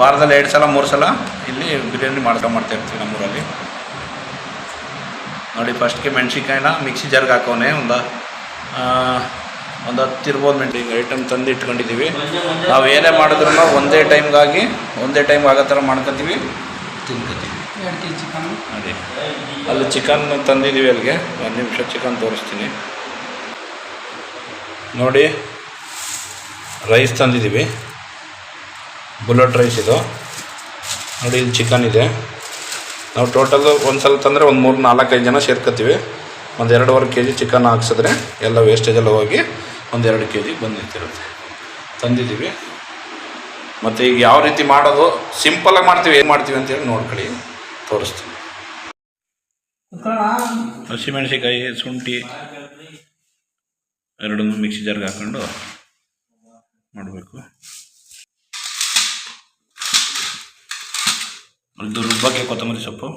ವಾರದಲ್ಲಿ ಎರಡು ಸಲ ಮೂರು ಸಲ ಇಲ್ಲಿ ಬಿರಿಯಾನಿ ಮಾಡ್ಕೊಂಡು ಮಾಡ್ತಾ ಇರ್ತೀವಿ ನಮ್ಮೂರಲ್ಲಿ. ನೋಡಿ ಫಸ್ಟ್ಗೆ ಮೆಣಸಿನ್ಕಾಯಿನ ಮಿಕ್ಸಿ ಜಾರ್ಗೆ ಹಾಕೋನೆ ಒಂದು ಒಂದು ಹತ್ತು ಇರ್ಬೋದು ಈಗ ಐಟಮ್ ತಂದು ಇಟ್ಕೊಂಡಿದ್ದೀವಿ. ನಾವು ಏನೇ ಮಾಡಿದ್ರು ಒಂದೇ ಟೈಮ್ಗಾಗಿ ಒಂದೇ ಟೈಮ್ ಆಗೋ ಥರ ಮಾಡ್ಕೊತೀವಿ. ತಿನ್ಕೋತೀವಿ. ಅದೇ ನೋಡಿ ಅಲ್ಲಿ ಚಿಕನ್ ತಂದಿದ್ದೀವಿ ಅಲ್ಲಿಗೆ. ಒಂದು ನಿಮಿಷ ಚಿಕನ್ ತೋರಿಸ್ತೀನಿ. ನೋಡಿ ರೈಸ್ ತಂದಿದ್ದೀವಿ. ಬುಲೆಟ್ ರೈಸ್ ಇದು. ನೋಡಿ, ಇಲ್ಲಿ ಚಿಕನ್ ಇದೆ. ನಾವು ಟೋಟಲ್ ಒಂದು ಸಲ ತಂದರೆ ಒಂದು ಮೂರು ನಾಲ್ಕೈದು ಜನ ಸೇರ್ಕೊತೀವಿ ಒಂದು ಎರಡೂವರೆ ಕೆ ಜಿ ಚಿಕನ್ ಹಾಕ್ಸಿದ್ರೆ ಎಲ್ಲ ವೇಸ್ಟೇಜ್ ಎಲ್ಲ ಹೋಗಿ ಒಂದು ಎರಡು ಕೆ ಜಿ ನಿಂತಿರುತ್ತೆ ತಂದಿದ್ದೀವಿ. ಮತ್ತು ಈಗ ಯಾವ ರೀತಿ ಮಾಡೋದು ಸಿಂಪಲಾಗಿ ಮಾಡ್ತೀವಿ, ಏನು ಮಾಡ್ತೀವಿ ಅಂತೇಳಿ ನೋಡ್ಕೊಳ್ಳಿ. ತೋರಿಸ್ತೀವಿ ಹಸಿಮೆಣಸಿಕಾಯಿ ಶುಂಠಿ, ಎರಡನ್ನೂ ಮಿಕ್ಸಿ ಜಾರ್ಗೆ ಹಾಕ್ಕೊಂಡು ಮಾಡಬೇಕು. ಇದು ರುಬ್ಬಕ್ಕೆ ಕೊತ್ತಂಬರಿ ಸೊಪ್ಪು.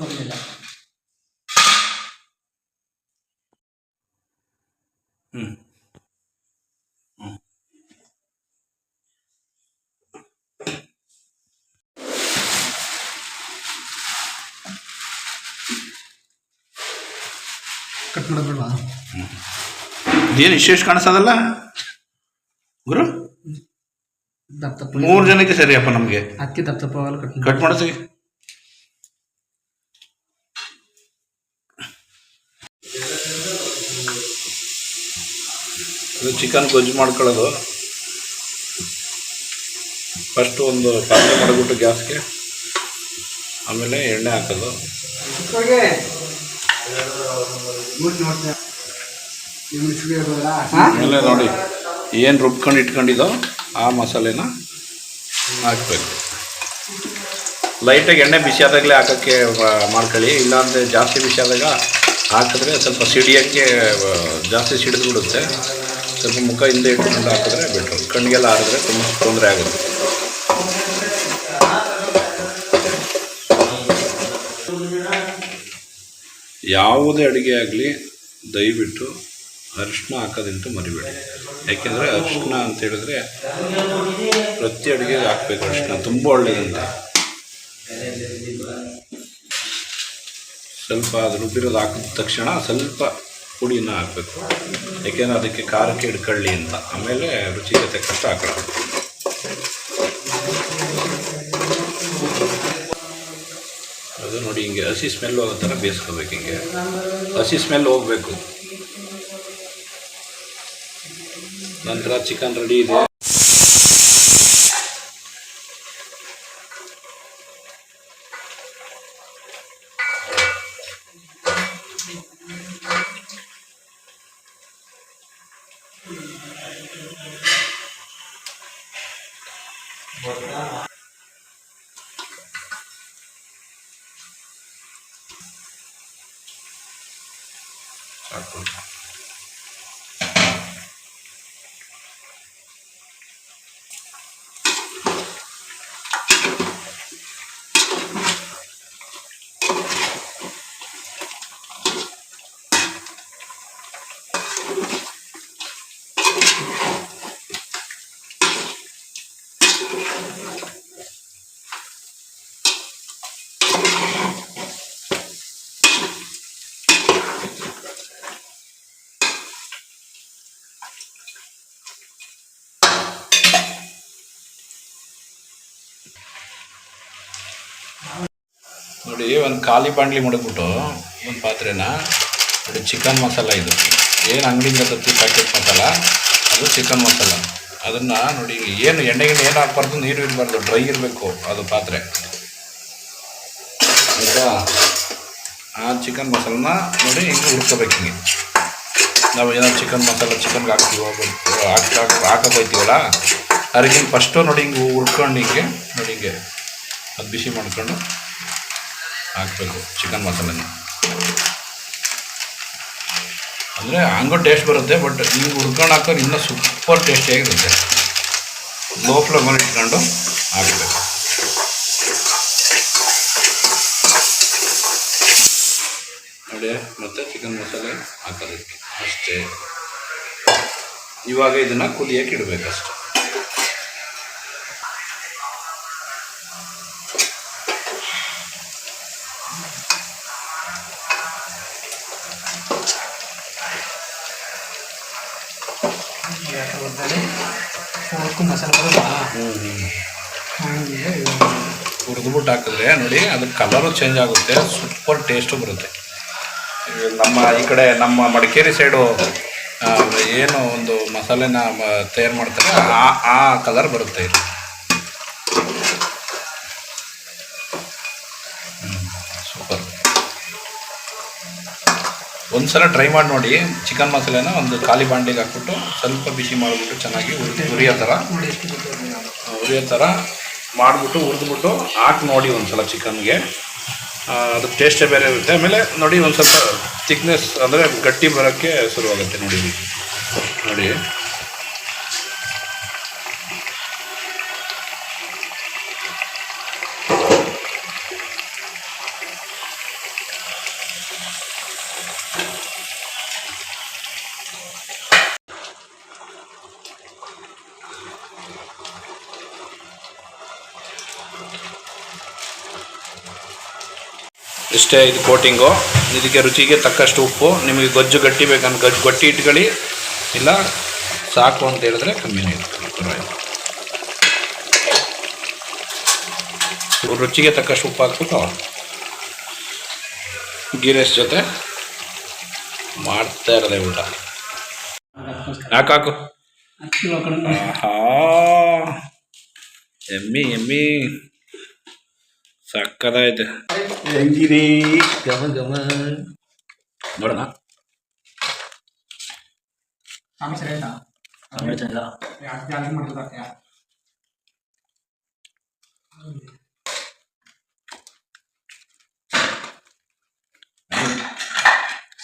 ಬರಲಿಲ್ಲ ಹ್ಞೂ ಕಟ್ ಮಾಡೋದ್ರಲ್ಲ ಏನು ವಿಶೇಷ ಕಾಣಿಸೋದಲ್ಲ? ಗುರು? ದಪ್ಪ ದಪ್ಪ ಮೂರು ಜನಕ್ಕೆ ಸರಿಯಪ್ಪ ನಮಗೆ. ಅಕ್ಕಿ ದಪ್ಪ ದಪ್ಪ ಕಟ್ ಕಟ್ ಮಾಡಿಸಿ. ಇದು ಚಿಕನ್ ಗೊಜ್ಜು ಮಾಡ್ಕೊಳ್ಳೋದು. ಫಸ್ಟು ಒಂದು ಪಾತ್ರೆ ಮಾಡಿಬಿಟ್ಟು ಗ್ಯಾಸ್ಗೆ. ಆಮೇಲೆ ಎಣ್ಣೆ ಹಾಕೋದು. ಆಮೇಲೆ ನೋಡಿ ಏನು ರುಬ್ಕೊಂಡು ಇಟ್ಕೊಂಡಿದ್ದೋ ಆ ಮಸಾಲೆನ ಹಾಕಬೇಕು. ಲೈಟಾಗಿ ಎಣ್ಣೆ ಬಿಸಿ ಆದಾಗಲೇ ಹಾಕೋಕ್ಕೆ ಮಾಡ್ಕೊಳ್ಳಿ. ಇಲ್ಲಾಂದರೆ ಜಾಸ್ತಿ ಬಿಸಿ ಆದಾಗ ಹಾಕಿದ್ರೆ ಸ್ವಲ್ಪ ಸಿಡಿಯೋಕ್ಕೆ ಜಾಸ್ತಿ ಸಿಡಿದು ಬಿಡುತ್ತೆ. ಸ್ವಲ್ಪ ಮುಖ ಹಿಂದೆ ಇಟ್ಕೊಂಡು ಹಾಕಿದ್ರೆ ಬಿಟ್ಟು ಕಣ್ಣಿಗೆಲ್ಲ ಆಡಿದ್ರೆ ತುಂಬ ತೊಂದರೆ ಆಗುತ್ತೆ. ಯಾವುದೇ ಅಡುಗೆ ಆಗಲಿ, ದಯವಿಟ್ಟು ಅರಿಶಿನ ಹಾಕೋದಂತೂ ಮರಿಬೇಡಿ. ಯಾಕೆಂದರೆ ಅರಿಶಿನ ಅಂತ ಹೇಳಿದ್ರೆ ಪ್ರತಿ ಅಡುಗೆಗೆ ಹಾಕ್ಬೇಕು ಅರಿಶಿನ ತುಂಬ ಒಳ್ಳೆಯದಂತೆ. ಸ್ವಲ್ಪ ಅದು ರುಬ್ಬಿರೋದು ಹಾಕಿದ ತಕ್ಷಣ ಸ್ವಲ್ಪ ಪುಡಿನ ಹಾಕಬೇಕು. ಯಾಕೆಂದರೆ ಅದಕ್ಕೆ ಖಾರಕ್ಕೆ ಹಿಡ್ಕೊಳ್ಳಿ ಅಂತ. ಆಮೇಲೆ ರುಚಿಗೆ ತಕ್ಕಷ್ಟು ಹಾಕಬೇಕು. ಅದು ನೋಡಿ ಹಿಂಗೆ ಹಸಿ ಸ್ಮೆಲ್ ಹೋಗೋ ಥರ ಬೇಯಿಸ್ಕೋಬೇಕು ಹಿಂಗೆ. ಹಸಿ ಸ್ಮೆಲ್ ಹೋಗಬೇಕು. ನಂತರ ಚಿಕನ್ ರೆಡಿ ಇದೆ ಸಾಕು ನೋಡಿ, ಒಂದು ಖಾಲಿ ಬಾಂಡ್ಲಿ ಮಡಗ್ಬಿಟ್ಟು ಒಂದು ಪಾತ್ರೆನ, ನೋಡಿ ಚಿಕನ್ ಮಸಾಲ ಇದು. ಏನು ಅಂಗಡಿಯಿಂದ ತತ್ತಿ ಪ್ಯಾಕೆಟ್ ಮಸಾಲ? ಅದು ಚಿಕನ್ ಮಸಾಲ. ಅದನ್ನು ನೋಡಿ, ಏನು ಎಣ್ಣೆಗಿಂತ ಏನು ಹಾಕ್ಬಾರ್ದು, ನೀರು ಇರಬಾರ್ದು ಡ್ರೈ ಇರಬೇಕು ಅದು ಪಾತ್ರೆ. ಈಗ ಆ ಚಿಕನ್ ಮಸಾಲನ ನೋಡಿ ಹಿಂಗೆ ಹುರ್ಕೋಬೇಕು ಹಿಂಗೆ. ನಾವು ಏನೋ ಚಿಕನ್ ಮಸಾಲ ಚಿಕನ್ಗೆ ಹಾಕ್ತೀವೋ ಹಾಕಿ ಹಾಕೋಬೈತೀವಲ್ಲ ಅದಕ್ಕೆ ಹಿಂಗೆ ಫಸ್ಟು ನೋಡಿ ಹಿಂಗೆ ಹುಡ್ಕೊಂಡು ಹಿಂಗೆ, ನೋಡಿ ಹಿಂಗೆ ಅದು ಬಿಸಿ ಮಾಡ್ಕೊಂಡು ಹಾಕಬೇಕು ಚಿಕನ್ ಮಸಾಲೆನ. ಅಂದರೆ ಹಂಗೂ ಟೇಸ್ಟ್ ಬರುತ್ತೆ ಬಟ್ ಹಿಂಗೆ ಹುರ್ಕೊಂಡು ಹಾಕೋದು ಇನ್ನೂ ಸೂಪರ್ ಟೇಸ್ಟಿಯಾಗಿರುತ್ತೆ ಲೋ ಫ್ಲೇಮಲ್ಲಿ ಇಟ್ಕೊಂಡು ಹಾಕಬೇಕು. ನೋಡಿ, ಮತ್ತು ಚಿಕನ್ ಮಸಾಲೆ ಹಾಕೋದಕ್ಕೆ. ಅಷ್ಟೇ. ಇವಾಗ ಇದನ್ನು ಕುದಿಯಕ್ಕೆ ಇಡಬೇಕಷ್ಟೆ. ಅವಕ್ಕೂ ಮಸಾಲೆ ಬರೋದಾ ಹಂಗೆ ಹುರಿದ್ಬಿಟ್ಟು ಹಾಕಿದ್ರೆ, ನೋಡಿ, ಅದು ಕಲರು ಚೇಂಜ್ ಆಗುತ್ತೆ ಸೂಪರ್ ಟೇಸ್ಟು ಬರುತ್ತೆ. ನಮ್ಮ ಈ ಕಡೆ, ನಮ್ಮ ಮಡಿಕೇರಿ ಸೈಡು ಏನು ಒಂದು ಮಸಾಲೆನ ತಯಾರು ಮಾಡ್ತಾರೆ, ಆ ಆ ಕಲರ್ ಬರುತ್ತೆ ಇದು ಸೂಪರ್ ಒಂದ್ಸಲ ಟ್ರೈ ಮಾಡಿ ನೋಡಿ. ಚಿಕನ್ ಮಸಾಲೆನ ಒಂದು ಖಾಲಿ ಬಾಂಡಿಗೆ ಹಾಕ್ಬಿಟ್ಟು ಸ್ವಲ್ಪ ಬಿಸಿ ಮಾಡಿಬಿಟ್ಟು ಚೆನ್ನಾಗಿ ಉರಿ ಹುರಿಯೋ ಥರ. ಹುರಿಯೋ ಥರ ಮಾಡಿಬಿಟ್ಟು ಹುರಿದ್ಬಿಟ್ಟು ಹಾಕಿ ನೋಡಿ ಒಂದು ಸಲ ಚಿಕನ್ಗೆ ಅದು ಟೇಸ್ಟೇ ಬೇರೆ ಇರುತ್ತೆ. ಆಮೇಲೆ ನೋಡಿ ಒಂದು ಸ್ವಲ್ಪ ಥಿಕ್ನೆಸ್ ಅಂದರೆ ಗಟ್ಟಿ ಬರೋಕ್ಕೆ ಶುರುವಾಗುತ್ತೆ ನೋಡಿ. ನೋಡಿ. ಇಷ್ಟೇ ಇದು ಕೋಟಿಂಗು. ಇದಕ್ಕೆ ರುಚಿಗೆ ತಕ್ಕಷ್ಟು ಉಪ್ಪು. ನಿಮಗೆ ಗೊಜ್ಜು ಗಟ್ಟಿ ಬೇಕಂತ ಗಜ್ಜು ಗಟ್ಟಿ ಇಟ್ಕೊಳ್ಳಿ. ಇಲ್ಲ ಸಾಕು ಅಂತ ಹೇಳಿದ್ರೆ ಕಮ್ಮಿನೇ ಇಟ್ಕೊಳ್ಳಿ ರುಚಿಗೆ ತಕ್ಕಷ್ಟು ಉಪ್ಪು ಹಾಕ್ಬಿಟ್ಟು ಗೀ ರೈಸ್ ಜೊತೆ ಮಾಡ್ತಾ ಇರಲಿ ಊಟ. ಯಾಕಾಕು ಅಕ್ಕಿ ಎಮ್ಮಿ ಎಮ್ಮಿ. ಸಕ್ಕದಾಯ್ತು. ಹೆಂಗಿರಿ ಗಮ ಗಮ. ನೋಡೋಣ.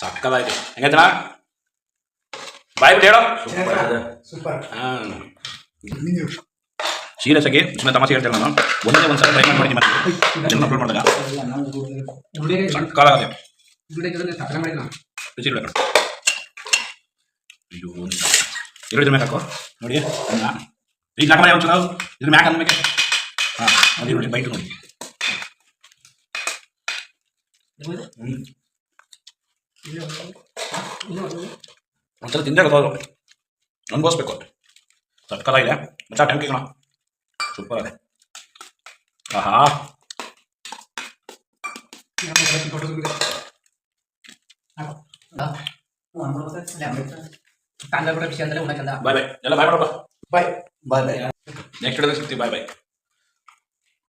ಸಕ್ಕದಾಯ್ತು. ಹೆಂಗೈತಣ ಬಾಯ್ ಬಿಟ್ಟು ಹೇಳೋ ಸೂಪರ್. ಹಾಂ ಸೀರಿಯಸ್ ಆಗಿ ಸುಮ್ಮನೆ ತಮಾಷೆ ಹೇಳ್ತೇನೆ ನಾನು. ಒಂದೇ ಒಂದು ಸಲ ಟ್ರೈ ಮಾಡಿ ಮತ್ತೆ ಜನ ಅಪ್ಲೋಡ್ ಮಾಡಿದಾಗ. ಕಾಲ ಆಗುತ್ತೆ ರುಚಿ ಇರ್ಬೇಕು. ಅಯ್ಯೋ ಇರೋದ್ರ ಮ್ಯಾಕ್ ಹಾಕೋ. ನೋಡಿ ಅನ್ನ ಈಗ ಒಂದು ಒಂಚೂರು ಇದ್ರ ಮ್ಯಾಕ್ ಅನ್ಬೇಕು. ಹಾಂ ನೋಡಿ ನೋಡಿ ಬೈಟ್ ನೋಡಿ. ಒಂದ್ಸಲ ತಿಂದೇ ಗೊತ್ತದು ಅನ್ಭವಿಸ್ಬೇಕು. ಸಕ್ಕದಾಗಿದೆ ಮತ್ತೆ ಟೈಮ್ ಕೇಳೋಣ. ಸೂಪರ್ ಅದೇ ಆಹಾ ಕಾಂದ ಕೂಡ ವಿಷಯ ಅಂದ್ರೆ ಉಣ್ಣಕ್ಕೆಲ್ಲ ಬಾಯ್ ಬಾಯ್ ಎಲ್ಲ ಬಾಯ್ ಮಾಡಪ್ಪ ಬಾಯ್ ಬಾಯ್ ಬಾಯ್ ನೆಕ್ಸ್ಟ್ ಹಿಡಿದ್ರೆ ಸಿಗ್ತೀವಿ ಬಾಯ್ ಬಾಯ್